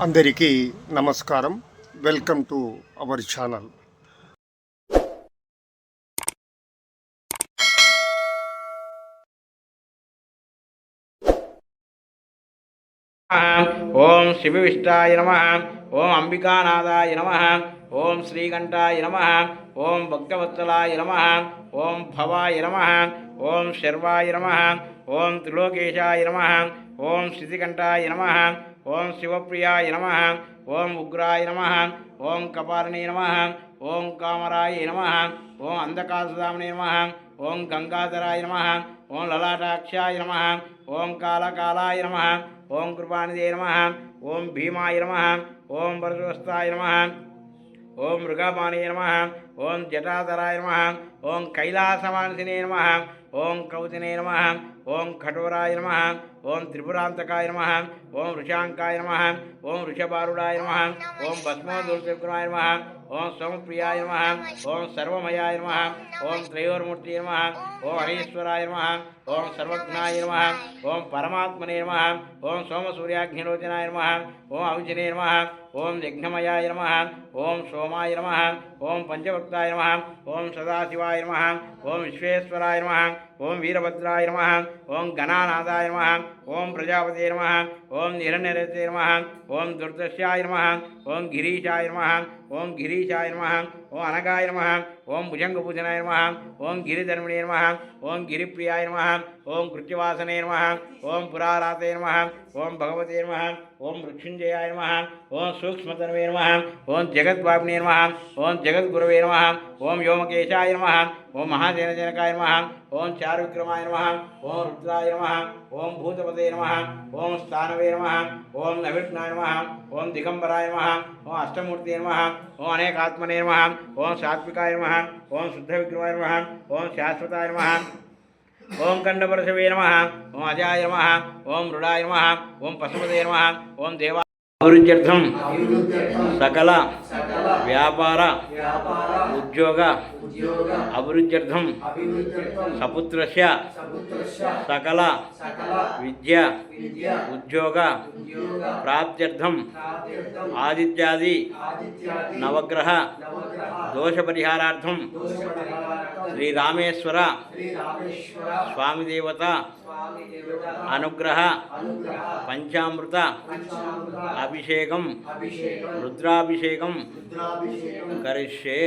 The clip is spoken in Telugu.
అందరికీ నమస్కారం. వెల్కమ్ టు అవర్ ఛానల్ ఓం శివవిష్టాయ నమ. ఓం అంబికానాథాయ నమ. ఓం శ్రీకంఠాయ నమ. ఓం భక్తవత్సలాయ నమ. ఓం భవాయ నమ. ஓம் ஷர்வாய நம ஓம் திலோகேஷாய நம ஓம் ஸ்ருதிகண்டாய நம ஓம் சிவப்பிரியாய நம ஓம் உக்ராய நம ஓம் கபாரணி நம ஓம் காமராய நம ஓம் அந்தகாசுதாமணி நம ஓம் கங்காதராய நம ஓம் லலாட்டாட்சியாய நம ஓம் காலகாலாய நம ஓம் கிருபாநிதே நம ஓம் பீமாய நம ஓம் பரசுவஸ்தாய நம ஓம் மிருகபாணிய நம ஓம் ஜட்டாதராய நம ஓம் கைலாசவான்சினே நம ఓం కౌతినే నమ ఓం కఠోరాయ నమ ఓం త్రిపురాంతకాయ నమ ఓం వృషాంకాయ నమ ఓం వృషభారుడాయ నమ ఓం భస్మోదుర్గుణాయ నమ ఓం సోమప్రియాయ నమ ఓం సర్వమయాయ నమ ఓం త్రయోర్మూర్తి నమ ఓం హరీశ్వరాయ నమ ఓం సర్వజ్ఞాయ నమ ఓం పరమాత్మనే నమ ఓం సోమసూర్యాగ్నిలోచనాయ నమ ఓం అవిజనే నమ ఓం యజ్ఞమయాయ నమ ఓం సోమాయ నమ ఓం పంచభక్తాయ నమ ఓం సదాశివాయ నమ ఓం విశ్వేశ్వరాయ నమ ఓం వీరభద్రాయ నమ ఓం గణానాథాయ నమ ఓం ప్రజాపతే నమ ఓం నిరణ్యరతే నమ ఓం దుర్దశ్యాయ నమ ఓం గిరీశాయ నమ ఓం గిరీశాయ నమ ఓం అనగాయ నమ ఓం భుజంగభూషణాయ నమ ఓం గిరిధర్మిణే నమ ఓం గిరిప్రియాయ నమ ఓం కృత్యవాసనే నమ ఓం పురారాతే నమ ఓం భగవతే నమ ఓం మృత్యుంజయాయ నమ ఓం సూక్ష్మతనవే నమ ఓం జగద్వాగ్నే నమ ఓం జగద్గురవే నమ ఓం వ్యోమకేశాయ నమ ఓం మహాజనజనకాయ నమ ఓం చారువిక్రమాయ నమ ఓం రుద్రాయ నమ ఓం భూతపదే నమ ఓం స్థానవే నమ ఓం నవిఘ్నాయ నమ ఓం దిగంబరాయ నమ ఓం అష్టమూర్తి నమ ओम अनेकात्मने नम ओं सात्विकाय नम ओं शुद्ध विक्रमाय नम ओं शाश्वताय नम ओं कंडपरशवे नम ओं अजाय नम ओं मृडाय नम ओं पशुपते नम ओं देवा अभिवृद्ध्यर्थम सकला వ్యాపార ఉద్యోగ అభివృద్ధ్యర్థం సపుత్రస్య సకల విద్య ఉద్యోగ ప్రాప్త్యర్థం ఆదిత్యాది నవగ్రహ దోషపరిహారార్థం శ్రీరామేశ్వర స్వామి దేవత అనుగ్రహ పంచామృత అభిషేకం రుద్రాభిషేకం కరిష్యే.